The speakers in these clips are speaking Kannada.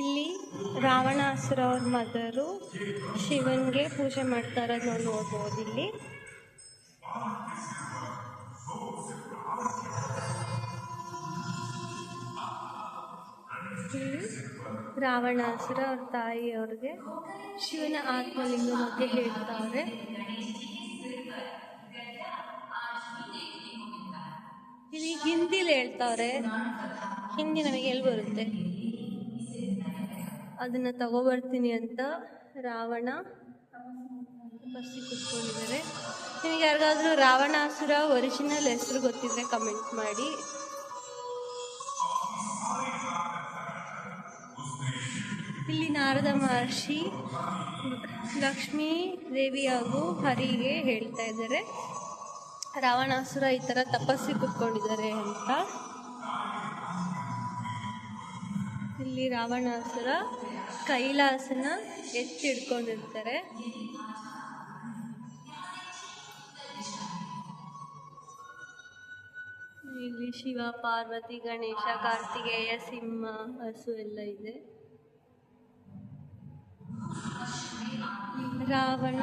ಇಲ್ಲಿ ರಾವಣಾಸುರ ಅವ್ರ ಮದರು ಶಿವನ್ಗೆ ಪೂಜೆ ಮಾಡ್ತಾ ಇರೋದು ನಾವು ನೋಡ್ಬೋದು ಇಲ್ಲಿ. ರಾವಣಾಸುರ ಅವ್ರ ತಾಯಿಯವ್ರಿಗೆ ಶಿವನ ಆತ್ಮಲಿಂಗ ಬಗ್ಗೆ ಹೇಳ್ತಾವ್ರೆ ಇಲ್ಲಿ ಹಿಂದಿಲಿ ಹೇಳ್ತಾವ್ರೆ ಹಿಂದಿ ನಮಗೆ ಎಲ್ಲಿ ಬರುತ್ತೆ? ಅದನ್ನ ತಗೋಬರ್ತೀನಿ ಅಂತ ರಾವಣ ಬಸ್ಸಿ ಕುತ್ಕೊಂಡಿದ್ದಾರೆ. ನಿಮಗೆ ಯಾರಿಗಾದ್ರೂ ರಾವಣಾಸುರ ಒರಿಜಿನಲ್ ಹೆಸರು ಗೊತ್ತಿದ್ರೆ ಕಮೆಂಟ್ ಮಾಡಿ. ಇಲ್ಲಿ ನಾರದ ಮಹರ್ಷಿ ಲಕ್ಷ್ಮೀ ದೇವಿ ಹಾಗೂ ಹರಿಗೆ ಹೇಳ್ತಾ ಇದ್ದಾರೆ. ರಾವಣಾಸುರ ಈ ಥರ ತಪಸ್ಸಿ ಕುತ್ಕೊಂಡಿದ್ದಾರೆ ಅಂತ. ಇಲ್ಲಿ ರಾವಣಾಸುರ ಕೈಲಾಸನ ಎತ್ತಿ ಹಿಡ್ಕೊಂಡಿರ್ತಾರೆ ಇಲ್ಲಿ ಶಿವ, ಪಾರ್ವತಿ, ಗಣೇಶ, ಕಾರ್ತಿಕೇಯ, ಸಿಂಹ, ಹಸು ಎಲ್ಲ ಇದೆ. ರಾವಣ.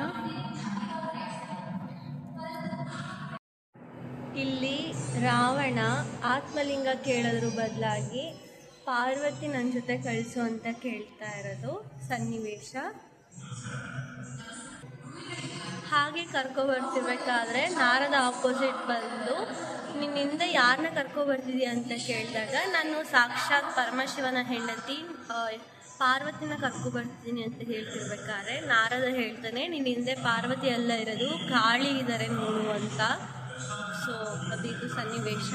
ಇಲ್ಲಿ ರಾವಣ ಆತ್ಮಲಿಂಗ ಕೇಳೋದ್ರ ಬದಲಾಗಿ ಪಾರ್ವತಿ ನನ್ನ ಜೊತೆ ಕಳಿಸು ಅಂತ ಕೇಳ್ತಾ ಇರೋದು ಸನ್ನಿವೇಶ. ಹಾಗೆ ಕರ್ಕೊಬರ್ತಿರ್ಬೇಕಾದ್ರೆ ನಾರದ ಆಪೋಸಿಟ್ ಬಂದು ನಿನ್ನಿಂದ ಯಾರನ್ನ ಕರ್ಕೊಬರ್ತಿದ್ಯಾ ಅಂತ ಕೇಳಿದಾಗ ನಾನು ಸಾಕ್ಷಾತ್ ಪರಮಶಿವನ ಹೆಂಡತಿ ಆ, ಕರ್ಕೊ ಬರ್ತೀನಿ ಅಂತ ಹೇಳ್ತಿರ್ಬೇಕಾದ್ರೆ ನಾರದ ಹೇಳ್ತಾನೆ ನಿನ್ನ ಹಿಂದೆ ಪಾರ್ವತಿ ಅಲ್ಲ ಇರೋದು ಕಾಳಿ ಇದ್ದಾರೆ ನೋಡು ಅಂತ. ಸೊ ಅದಿದು ಸನ್ನಿವೇಶ.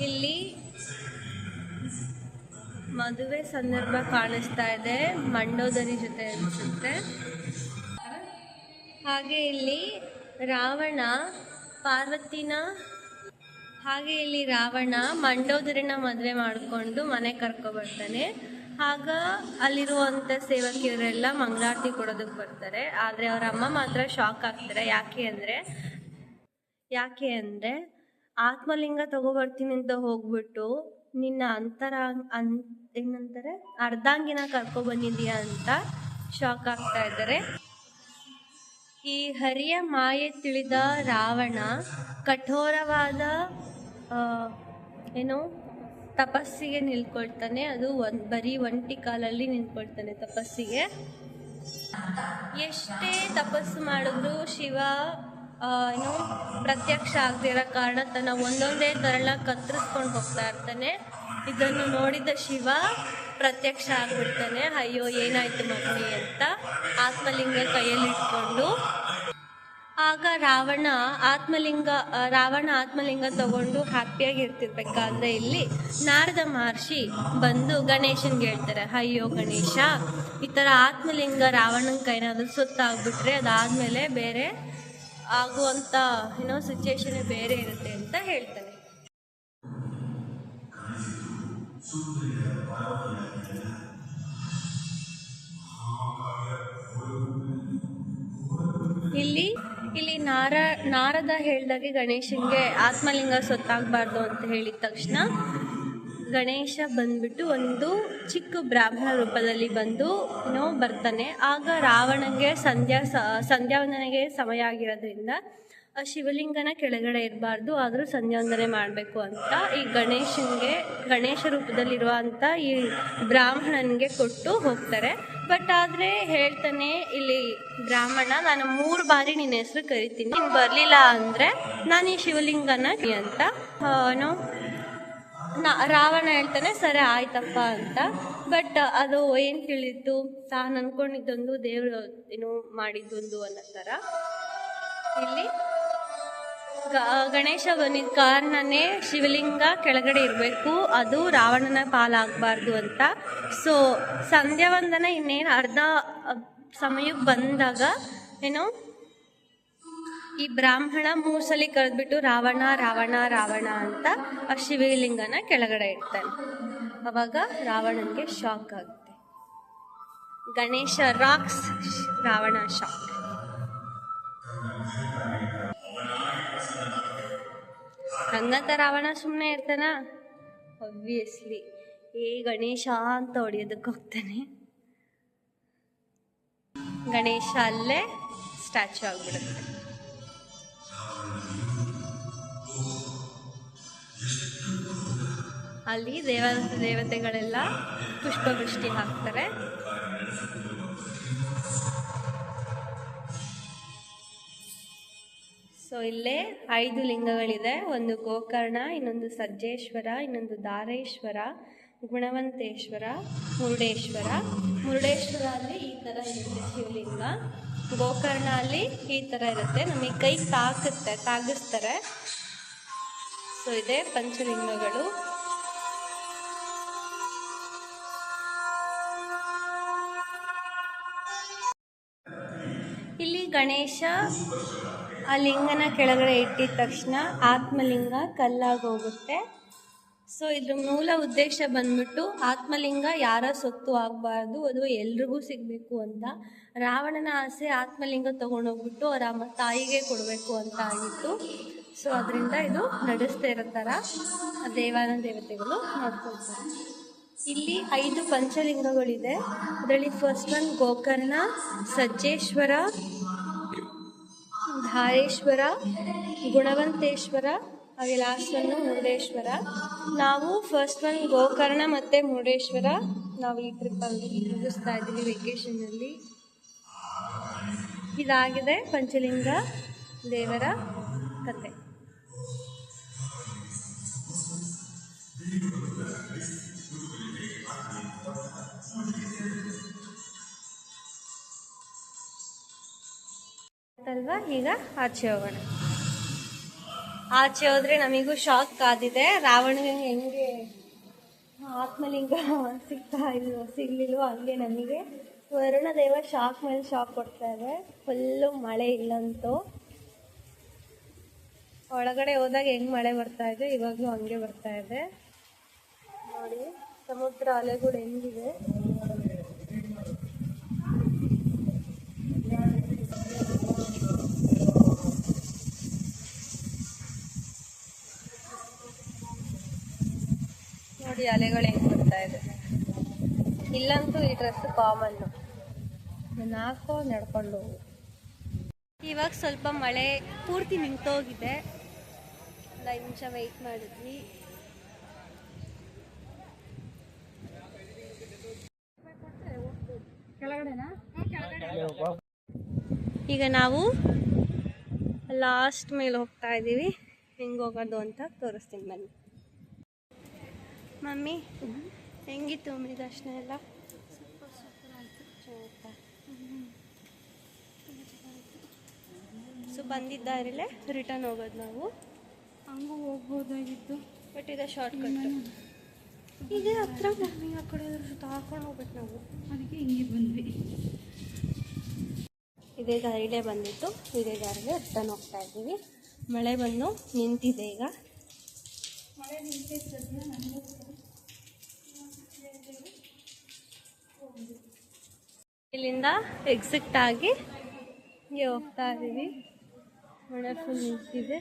ಇಲ್ಲಿ ಮದುವೆ ಸಂದರ್ಭ ಕಾಣಿಸ್ತಾ ಇದೆ ಮಂಡೋದರಿ ಜೊತೆ ಅನಿಸುತ್ತೆ. ಹಾಗೆ ಇಲ್ಲಿ ರಾವಣ ಪಾರ್ವತಿನ ಹಾಗೆ ಇಲ್ಲಿ ರಾವಣ ಮಂಡೋದರಿನ ಮದುವೆ ಮಾಡಿಕೊಂಡು ಮನೆ ಕರ್ಕೊಬರ್ತಾನೆ ಆಗ ಅಲ್ಲಿರುವಂಥ ಸೇವಕಿಯರೆಲ್ಲ ಮಂಗಳಾರತಿ ಕೊಡೋದಕ್ಕೆ ಬರ್ತಾರೆ. ಆದರೆ ಅವರ ಅಮ್ಮ ಮಾತ್ರ ಶಾಕ್ ಆಗ್ತಾರೆ. ಯಾಕೆ ಅಂದರೆ ಯಾಕೆ ಅಂದರೆ ಆತ್ಮಲಿಂಗ ತಗೊಬರ್ತೀನಿ ಅಂತ ಹೋಗ್ಬಿಟ್ಟು ನಿನ್ನ ಅಂತರ, ಅನ್, ಏನಂತಾರೆ, ಅರ್ಧಾಂಗಿನ ಕರ್ಕೊ ಬಂದಿದೀಯ ಅಂತ ಶಾಕ್ ಆಗ್ತಾ ಇದ್ದಾರೆ. ಈ ಹರಿಯ ಮಾಯೆ ತಿಳಿದ ರಾವಣ ಕಠೋರವಾದ ಏನು ತಪಸ್ಸಿಗೆ ನಿಲ್ಕೊಳ್ತಾನೆ. ಅದು ಒಂದು, ಬರೀ ಒಂಟಿ ಕಾಲಲ್ಲಿ ನಿಂತ್ಕೊಳ್ತಾನೆ ತಪಸ್ಸಿಗೆ. ಎಷ್ಟೇ ತಪಸ್ಸು ಮಾಡಿದ್ರು ಶಿವ ಏನು ಪ್ರತ್ಯಕ್ಷ ಆಗದಿರೋ ಕಾರಣ ತನ್ನ ಒಂದೊಂದೇ ತರಳ ಕತ್ತರಿಸ್ಕೊಂಡು ಹೋಗ್ತಾ ಇರ್ತಾನೆ. ಇದನ್ನು ನೋಡಿದ ಶಿವ ಪ್ರತ್ಯಕ್ಷ ಆಗ್ಬಿಡ್ತಾನೆ. ಅಯ್ಯೋ, ಏನಾಯ್ತು ಮಗನಿ ಅಂತ ಆತ್ಮಲಿಂಗ ಕೈಯಲ್ಲಿ ಇಟ್ಕೊಂಡು ಆಗ ರಾವಣ ಆತ್ಮಲಿಂಗ ರಾವಣ ಆತ್ಮಲಿಂಗ ತಗೊಂಡು ಹ್ಯಾಪಿಯಾಗಿ ಇರ್ತಿರ್ಬೇಕಾದ್ರೆ ಇಲ್ಲಿ ನಾರದ ಮಹರ್ಷಿ ಬಂದು ಗಣೇಶನ್ಗೆ ಹೇಳ್ತಾರೆ, ಅಯ್ಯೋ ಗಣೇಶ, ಈ ಥರ ಆತ್ಮಲಿಂಗ ರಾವಣನ ಕೈನಾದ್ರು ಸುತ್ತಾಗ್ಬಿಟ್ರೆ ಅದಾದ್ಮೇಲೆ ಬೇರೆ ಆಗುವಂಥ ಏನೋ ಸಿಚುಯೇಷನ್ ಬೇರೆ ಇರುತ್ತೆ ಅಂತ ಹೇಳ್ತಾನೆ ಇಲ್ಲಿ ಇಲ್ಲಿ ನಾರ, ನಾರದ ಹೇಳ್ದಾಗೆ ಗಣೇಶನ್ಗೆ ಆತ್ಮಲಿಂಗ ಸೊತ್ತಾಗಬಾರ್ದು ಅಂತ ಹೇಳಿದ ತಕ್ಷಣ ಗಣೇಶ ಬಂದ್ಬಿಟ್ಟು ಒಂದು ಚಿಕ್ಕ ಬ್ರಾಹ್ಮಣ ರೂಪದಲ್ಲಿ ಬಂದು ನೋ ಬರ್ತಾನೆ. ಆಗ ರಾವಣನಿಗೆ ಸಂಧ್ಯಾ ಸಂಧ್ಯಾವಂದನೆಗೆ ಸಮಯ ಆಗಿರೋದ್ರಿಂದ ಆ ಶಿವಲಿಂಗನ ಕೆಳಗಡೆ ಇರಬಾರ್ದು, ಆದರೂ ಸಂಧ್ಯಾಂದನೆ ಮಾಡಬೇಕು ಅಂತ ಈ ಗಣೇಶನಿಗೆ, ಗಣೇಶ ರೂಪದಲ್ಲಿರುವಂಥ ಈ ಬ್ರಾಹ್ಮಣನಿಗೆ ಕೊಟ್ಟು ಹೋಗ್ತಾರೆ. ಬಟ್ ಆದರೆ ಹೇಳ್ತಾನೆ ಇಲ್ಲಿ ಬ್ರಾಹ್ಮಣ, ನಾನು ಮೂರು ಬಾರಿ ನಿನ್ನ ಹೆಸರು ಕರಿತೀನಿ. ನೀನು ಬರಲಿಲ್ಲ ಅಂದರೆ ನಾನು ಈ ಶಿವಲಿಂಗನ ಅಂತ. ಅವನು ನಾ, ರಾವಣ ಹೇಳ್ತಾನೆ, ಸರಿ ಆಯ್ತಪ್ಪ ಅಂತ. ಬಟ್ ಅದು ಏನು ತಿಳಿತು ತಾನು ಅಂದ್ಕೊಂಡಿದ್ದೊಂದು ದೇವರು ಏನು ಮಾಡಿದ್ದೊಂದು ಅನ್ನೋ ಥರ. ಇಲ್ಲಿ ಗಣೇಶ ಕಾರಣನೇ ಶಿವಲಿಂಗ ಕೆಳಗಡೆ ಇರಬೇಕು. ಅದು ರಾವಣನ ಪಾಲಾಗಬಾರ್ದು ಅಂತ. ಸೊ ಸಂಧ್ಯಾವಂದನ ಇನ್ನೇನು ಅರ್ಧ ಸಮಯಕ್ಕೆ ಬಂದಾಗ ಏನು, ಈ ಬ್ರಾಹ್ಮಣ ಮೂರು ಕರೆದ್ಬಿಟ್ಟು ರಾವಣ ರಾವಣ ರಾವಣ ಅಂತ ಆ ಶಿವಲಿಂಗನ ಕೆಳಗಡೆ ಇಡ್ತಾನೆ. ಅವಾಗ ರಾವಣನಿಗೆ ಶಾಕ್ ಆಗುತ್ತೆ. ಗಣೇಶ ರಾಕ್ಸ್ ರಾವಣ ಶಾಕ್ ಹಂಗಂತ ರಾವಣ ಸುಮ್ಮನೆ ಇರ್ತಾನ? ಒಬ್ವಿಯಸ್ಲಿ ಏ ಗಣೇಶ ಅಂತ ಹೊಡಿಯೋದಕ್ಕೆ ಹೋಗ್ತಾನೆ. ಗಣೇಶ ಅಲ್ಲೇ ಸ್ಟ್ಯಾಚು ಆಗಿಬಿಡುತ್ತೆ. ಅಲ್ಲಿ ದೇವ ದೇವತೆಗಳೆಲ್ಲ ಪುಷ್ಪವೃಷ್ಟಿ ಹಾಕ್ತಾರೆ. ಸೊ ಇಲ್ಲೇ ಐದು ಲಿಂಗಗಳಿದೆ. ಒಂದು ಗೋಕರ್ಣ, ಇನ್ನೊಂದು ಸಜ್ಜೇಶ್ವರ, ಇನ್ನೊಂದು ದಾರೇಶ್ವರ, ಗುಣವಂತೇಶ್ವರ, ಮುರುಡೇಶ್ವರ. ಮುರುಡೇಶ್ವರ ಅಲ್ಲಿ ಈ ಥರ ಇರುತ್ತೆ ಶಿವಲಿಂಗ. ಗೋಕರ್ಣ ಅಲ್ಲಿ ಈ ಥರ ಇರುತ್ತೆ. ನಮಗೆ ಕೈ ತಾಕುತ್ತೆ, ತಾಗಿಸ್ತಾರೆ. ಸೊ ಇದೆ ಪಂಚಲಿಂಗಗಳು. ಇಲ್ಲಿ ಗಣೇಶ ಆ ಲಿಂಗನ ಕೆಳಗಡೆ ಇಟ್ಟಿದ ತಕ್ಷಣ ಆತ್ಮಲಿಂಗ ಕಲ್ಲಾಗಿ ಹೋಗುತ್ತೆ. ಸೊ ಇದ್ರ ಮೂಲ ಉದ್ದೇಶ ಬಂದ್ಬಿಟ್ಟು ಆತ್ಮಲಿಂಗ ಯಾರ ಸೊತ್ತು ಆಗಬಾರ್ದು, ಅದು ಎಲ್ರಿಗೂ ಸಿಗಬೇಕು ಅಂತ. ರಾವಣನ ಆಸೆ ಆತ್ಮಲಿಂಗ ತೊಗೊಂಡೋಗ್ಬಿಟ್ಟು ಅವರ ತಾಯಿಗೆ ಕೊಡಬೇಕು ಅಂತ ಆಗಿತ್ತು. ಸೊ ಅದರಿಂದ ಇದು ನಡೆಸ್ತಾ ಇರೋ ಥರ ದೇವಾನ ದೇವತೆಗಳು ನೋಡ್ಕೊಳ್ತಾರೆ. ಇಲ್ಲಿ ಐದು ಪಂಚಲಿಂಗಗಳಿದೆ. ಅದರಲ್ಲಿ ಫಸ್ಟ್ ಒನ್ ಗೋಕರ್ಣ, ಸಜ್ಜೇಶ್ವರ ಧಾರೇಶ್ವರ, ಗುಣವಂತೇಶ್ವರ ಹಾಗೆ ಲಾಸ್ಟ್ ಒನ್ನು ಮುರುಡೇಶ್ವರ. ನಾವು ಫಸ್ಟ್ ಒನ್ ಗೋಕರ್ಣ ಮತ್ತು ಮುರುಡೇಶ್ವರ. ನಾವು ಈ ಟ್ರಿಪ್ಪಲ್ಲಿ ಮುಗಿಸ್ತಾ ಇದ್ದೀವಿ ವೆಕೇಷನಲ್ಲಿ ಇದಾಗಿದೆ ಪಂಚಲಿಂಗ ದೇವರ ಕತೆ. ಈಗ ಆಚೆ ಹೋಗೋಣ ಆಚೆ ಹೋದ್ರೆ ನಮಿಗೂ ಶಾಕ್ ಆದಿದೆ ರಾವಣಗೆ ಹೆಂಗೆ ಆತ್ಮಲಿಂಗ ಸಿಗ್ತಾ ಇಲ್ವೋ, ಸಿಗ್ಲಿಲ್ವೋ ಹಂಗೆ ನಮಗೆ. ವರುಣದೇವ ಶಾಕ್ ಮೇಲೆ ಶಾಕ್ ಕೊಡ್ತಾ ಇದೆ. ಫುಲ್ಲು ಮಳೆ ಇಲ್ಲಂತೂ. ಒಳಗಡೆ ಹೋದಾಗ ಹೆಂಗ್ ಮಳೆ ಬರ್ತಾ ಇದೆ, ಇವಾಗಲೂ ಹಂಗೆ ಬರ್ತಾ ಇದೆ. ನೋಡಿ, ಸಮುದ್ರ ಅಲೆಗಳು ಹೆಂಗಿದೆ. ನೋಡಿ ಅಲೆಗಳು ಹೆಂಗ್ ಬರ್ತಾ ಇದೆ? ಇಲ್ಲಂತೂ ಈ ಡ್ರೆಸ್ ಕಾಮನ್ನು ಇದನ್ನ ಹಾಕೋ ನಡ್ಕೊಂಡು ಹೋಗು. ಇವಾಗ ಸ್ವಲ್ಪ ಮಳೆ ಪೂರ್ತಿ ನಿಂತೋಗಿದೆ. ಒಂದು ಐದು ನಿಮಿಷ ವೆಯ್ಟ್ ಮಾಡಿದ್ವಿ. ಈಗ ನಾವು ಲಾಸ್ಟ್ ಮೇಲೆ ಹೋಗ್ತಾ ಇದ್ದೀವಿ ಹೆಂಗೋಗೋದು ಅಂತ ತೋರಿಸ್ತೀನಿ ಬನ್ನಿ. ಮಮ್ಮಿ ಹೆಂಗಿತ್ತು ಮಮ್ಮಿ ದರ್ಶನ ಎಲ್ಲ? ಚೆನ್ನಾಗಿತ್ತಾ? ಸೊ ಬಂದಿದ್ದಾರಲ್ಲೇ ರಿಟರ್ನ್ ಹೋಗೋದು ನಾವು. ಹಂಗೂ ಹೋಗ್ಬೋದಾಗಿತ್ತು. ಬಟ್ ಇದೆ ಶಾರ್ಟ್ ಕಟ್ ಇದೆ ಹತ್ರ ಮಮ್ಮಿ ಆ ಕಡೆ ಹಾಕೊಂಡು ಹೋಗ್ಬೇಕು ನಾವು. ಅದಕ್ಕೆ ಹಿಂಗೆ ಬಂದ್ವಿ. ಇದೇ ದಾರಿಲೇ ಬಂದಿತ್ತು. ಇದೇ ದಾರಿಲೇ ರಿಟರ್ನ್ ಹೋಗ್ತಾ ಇದ್ದೀವಿ. ಮಳೆ ಬಂದು ನಿಂತಿದೆ ಈಗ. ಇಲ್ಲಿಂದ ಎಕ್ಸಿಟ್ ಆಗಿ ಹೀಗೆ ಹೋಗ್ತಾ ಇದ್ದೀವಿ. ಮಳೆ ಫುಲ್ ನಿಂತಿದೆ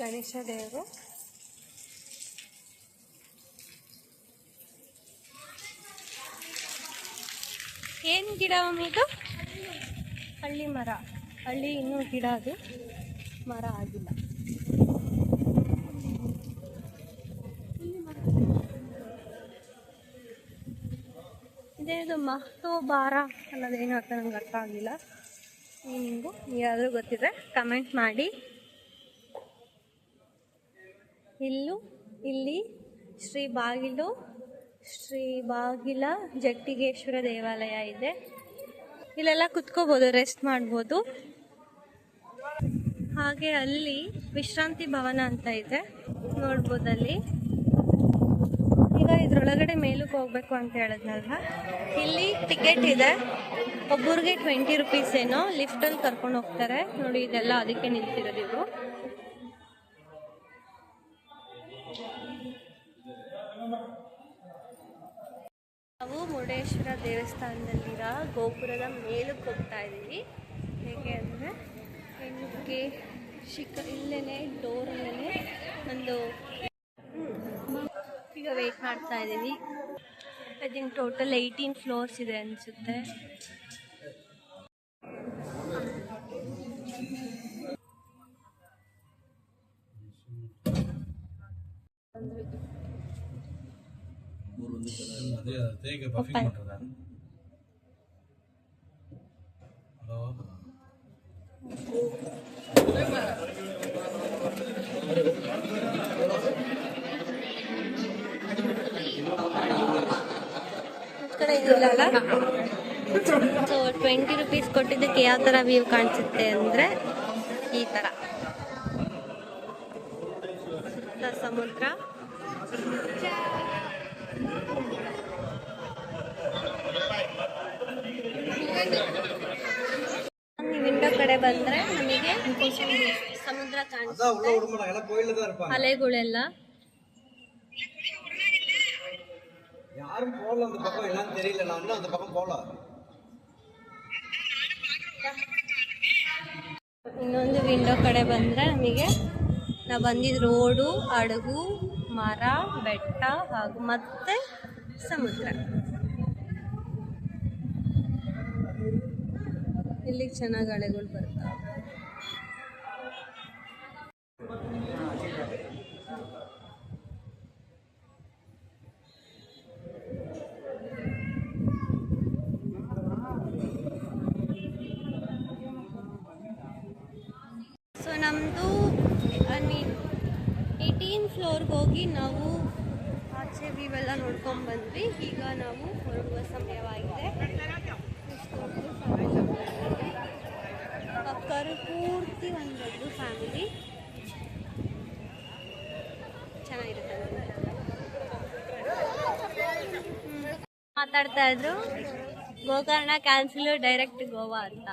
ಗಣೇಶ ದೇವರು. ಏನು ಗಿಡ ಇದು? ಹಳ್ಳಿ ಮರ. ಹಳ್ಳಿ ಇನ್ನೂ ಗಿಡ ಅದು. ಮರ ಆಗಿಲ್ಲ. ಇದೇನು ಮಹತ್ವ ಭಾರ ಅನ್ನೋದೇನು ಅಂತ ನಂಗೆ ಅರ್ಥ ಆಗಿಲ್ಲ. ನಿಮಗೂ ಯಾರಾದರೂ ಗೊತ್ತಿದೆ ಕಮೆಂಟ್ ಮಾಡಿ. ಇಲ್ಲೂ, ಇಲ್ಲಿ, ಶ್ರೀ ಬಾಗಿಲು, ಶ್ರೀ ಬಾಗಿಲ ಜಟ್ಟಿಗೇಶ್ವರ ದೇವಾಲಯ ಇದೆ. ಇಲ್ಲೆಲ್ಲ ಕುತ್ಕೋಬೋದು ರೆಸ್ಟ್ ಮಾಡ್ಬೋದು. ಹಾಗೆ ಅಲ್ಲಿ ವಿಶ್ರಾಂತಿ ಭವನ ಅಂತ ಇದೆ. ನೋಡ್ಬೋದಲ್ಲಿ ಈಗ ಇದ್ರೊಳಗಡೆ ಮೇಲಕ್ಕೆ ಹೋಗ್ಬೇಕು ಅಂತ ಹೇಳಿದ್ನಲ್ವ? ಇಲ್ಲಿ ಟಿಕೆಟ್ ಇದೆ. ಒಬ್ಬರಿಗೆ ಟ್ವೆಂಟಿ ರುಪೀಸ್ ಏನೋ ಲಿಫ್ಟಲ್ಲಿ ಕರ್ಕೊಂಡು ಹೋಗ್ತಾರೆ. ನೋಡಿ, ಇದೆಲ್ಲ ಅದಕ್ಕೆ ನಿಂತಿರೋದು ಇವರು ನಾವು ಮುರುಡೇಶ್ವರ ದೇವಸ್ಥಾನದಲ್ಲಿರೋ ಗೋಪುರದ ಮೇಲಕ್ಕೆ ಹೋಗ್ತಾ ಇದ್ದೀವಿ. ಹೇಗೆ ಅಂದರೆ ಹೆಂಗೆ ಇಲ್ಲೇನೆ ಇಲ್ಲೇ ಡೋರಲ್ಲೇ ಒಂದು ಈಗ ವೇಟ್ ಮಾಡ್ತಾ ಇದ್ದೀವಿ. I think total eighteen floors ಇದೆ ಅನಿಸುತ್ತೆ. ಅದೇ ಇದಿಲ್ಲಲ್ಲ ಸೊ ಟ್ವೆಂಟಿ ರುಪೀಸ್ ಕೊಟ್ಟಿದ್ದಕ್ಕೆ ಯಾವ ಥರ ವ್ಯೂ ಕಾಣಿಸುತ್ತೆ ಅಂದರೆ ಈ ಥರ ಸುತ್ತ ಸಮುದ್ರ. ವಿಂಡೋ ಕಡೆ ಬಂದ್ರೆ ನಮಗೆ ಸಮುದ್ರ ಕಾಣಿಸುತ್ತೆ. ಅಲೆಗಳೆಲ್ಲ. யாரும் போகல அந்த பக்கம் என்னன்னு தெரியல நான் இன்னும் அந்த பக்கம் போகல ಇನ್ನೊಂದು ವಿಂಡೋ ಕಡೆ ಬಂದರೆ ನಮಗೆ ನಾವು ಬಂದಿದ್ದು ರೋಡು ಹಡಗು ಮರ ಬೆಟ್ಟ ಹಾಗೂ ಮತ್ತೆ ಸಮುದ್ರ ಇಲ್ಲಿಗೆ ಚೆನ್ನಾಗಿ ಅಲೆಗಳು ಬರ್ತಾವೆ ಹೋಗಿ ನಾವು ಆಚೆ ವಿವೆಲ್ಲ ನೋಡ್ಕೊಂಡು ಬಂದ್ವಿ. ಈಗ ನಾವು ಹೊರಡುವ ಸಮಯವಾಗಿದೆ. ಅಕ್ಕರು ಪೂರ್ತಿ ಒಂದು ಫ್ಯಾಮಿಲಿ ಚೆನ್ನಾಗಿರುತ್ತೆ ಮಾತಾಡ್ತಾ ಇದ್ರು. ಗೋಕರ್ಣ ಕ್ಯಾನ್ಸಲ್ ಡೈರೆಕ್ಟ್ ಗೋವಾ ಅಂತ.